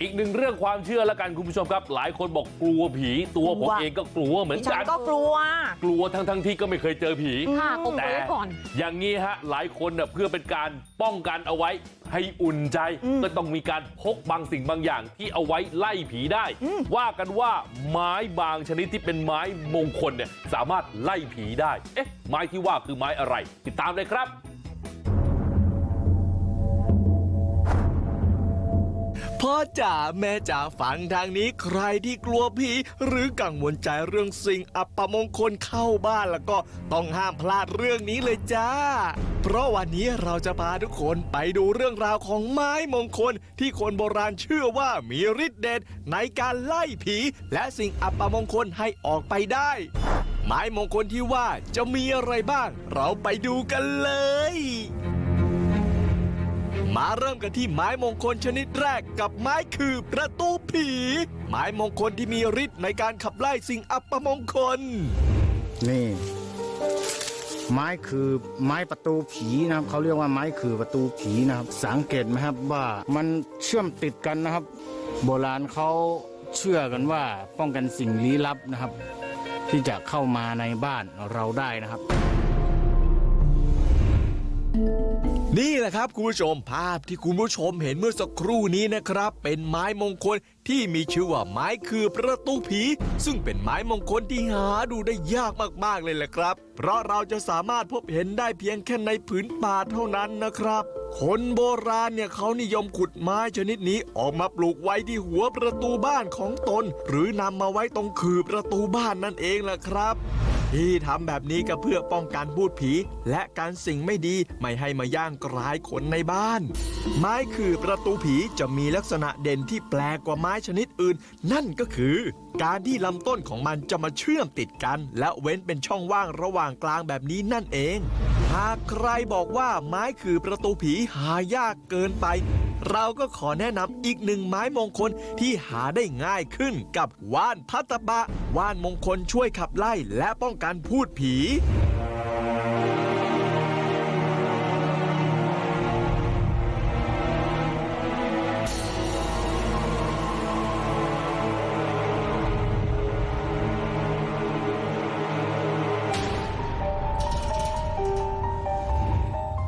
อีกหนึ่งเรื่องความเชื่อแล้วกันคุณผู้ชมครับ หลายคนบอกกลัวผีตัวผมกลัวเองก็กลัวเหมือนดิฉักันนก็กลัวกลัวทั้งทั้งๆที่ก็ไม่เคยเจอผีค่ะกบแต่ไว้ก่อนอย่างนี้ฮะหลายคนเน่ะเพื่อเป็นการป้องกันเอาไว้ให้อุ่นใจอืมก็ต้องมีการพกบางสิ่งบางอย่างที่เอาไว้ไล่ผีได้อืมว่ากันว่าไม้บางชนิดที่เป็นไม้มงคลเนี่ยสามารถไล่ผีได้เอ๊ะไม้ที่ว่าคือไม้อะไร ติดตามเลยครับ พ่อจ๋าแม่จ๋าฟังทางนี้ใครที่กลัวผีหรือกังวลใจเรื่องสิ่งอัปมงคลเข้าบ้านแล้วก็ต้องห้ามพลาดเรื่องนี้เลยจ้า เพราะวันนี้เราจะพาทุกคนไปดูเรื่องราวของไม้มงคล ที่คนโบราณเชื่อว่ามีฤทธิ์เดชในการไล่ผี และสิ่งอัปมงคลให้ออกไปได้ ไม้มงคลที่ว่าจะมีอะไรบ้าง เราไปดูกันเลย มาเริ่มกันที่ไม้มงคลชนิดแรกกับไม้คือประตูผี ไม้มงคลที่มีฤทธิ์ในการขับไล่สิ่งอัปมงคล นี่ ไม้คือไม้ประตูผีนะครับเขาเรียกว่าไม้คือประตูผีนะครับ สังเกตไหมครับว่ามันเชื่อมติดกันนะครับ โบราณเขาเชื่อกันว่าป้องกันสิ่งลี้ลับนะครับ ที่จะเข้ามาในบ้านเราได้นะครับ นี่แหละครับคุณผู้ชมภาพที่คุณผู้ชมเห็นเมื่อสักครู่นี้นะครับ เป็นไม้มงคลที่มีชื่อว่าไม้คือประตูผี ซึ่งเป็นไม้มงคลที่หาดูได้ยากมากๆเลยแหละครับ เพราะเราจะสามารถพบเห็นได้เพียงแค่ในผืนป่าเท่านั้นนะครับ คนโบราณเนี่ยเขานิยมขุดไม้ชนิดนี้ออกมาปลูกไว้ที่หัวประตูบ้านของตน หรือนำมาไว้ตรงคือประตูบ้านนั่นเองแหละครับ ที่ทำแบบนี้ก็เพื่อป้องกันพูดผี และการสิ่งไม่ดีไม่ให้มาย่างกรายคนในบ้าน ไม้คือประตูผีจะมีลักษณะเด่นที่แปลกกว่าไม้ชนิดอื่น นั่นก็คือ การที่ลำต้นของมันจะมาเชื่อมติดกัน และเว้นเป็นช่องว่างระหว่างกลางแบบนี้นั่นเอง หากใครบอกว่าไม้คือประตูผีหายากเกินไป เราก็ขอแนะนำอีกหนึ่งไม้มงคลที่หาได้ง่ายขึ้นกับว่านพัตตะบะ ว่านมงคลช่วยขับไล่และป้องกันพูดผี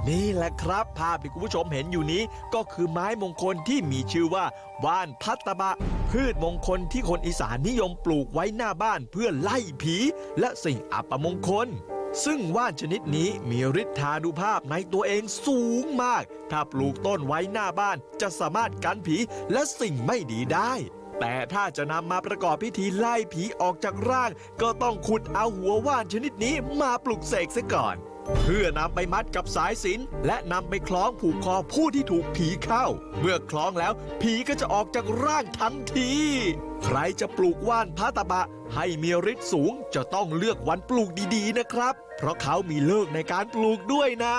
นี่แหละครับภาพที่คุณผู้ชมเห็นอยู่นี้ก็คือไม้มงคลที่มีชื่อว่าว่านพัตตบะ พืชมงคลที่คนอีสานนิยมปลูกไว้หน้าบ้านเพื่อไล่ผี และสิ่งอัปมงคล ซึ่งว่านชนิดนี้มีฤทธานุภาพในตัวเองสูงมาก ถ้าปลูกต้นไว้หน้าบ้านจะสามารถกันผีและสิ่งไม่ดีได้แต่ถ้าจะนำมาประกอบพิธีไล่ผีออกจากร่าง ก็ต้องขุดเอาหัวว่านชนิดนี้มาปลุกเสกซะก่อน เพื่อนำไปมัดกับสายสินและนำไปคล้องผูกคอผู้ที่ถูกผีเข้า เมื่อคล้องแล้วผีก็จะออกจากร่างทันที ใครจะปลูกว่านพระตะบะ ให้มีฤทธิ์สูงจะต้องเลือกวันปลูกดีๆนะครับ เพราะเขามีเลิกในการปลูกด้วยนะ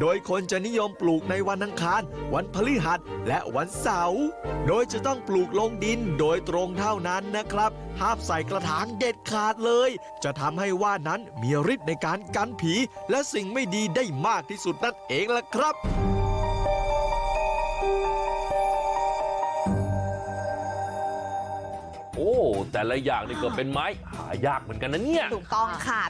โดยคนจะนิยมปลูกในวันอังคาร วันพฤหัสและวันเสาร์โดยจะต้องปลูกลงดินโดยตรงเท่านั้นนะครับห้ามใส่กระถางเด็ดขาดเลย จะทำให้ว่านนั้นมีฤทธิ์ในการกันผี และสิ่งไม่ดีได้มากที่สุดนั่นเองล่ะครับ แต่ละอย่างนี่ก็เป็นไม้หายากเหมือนกันนะเนี่ยถูกต้องค่ะ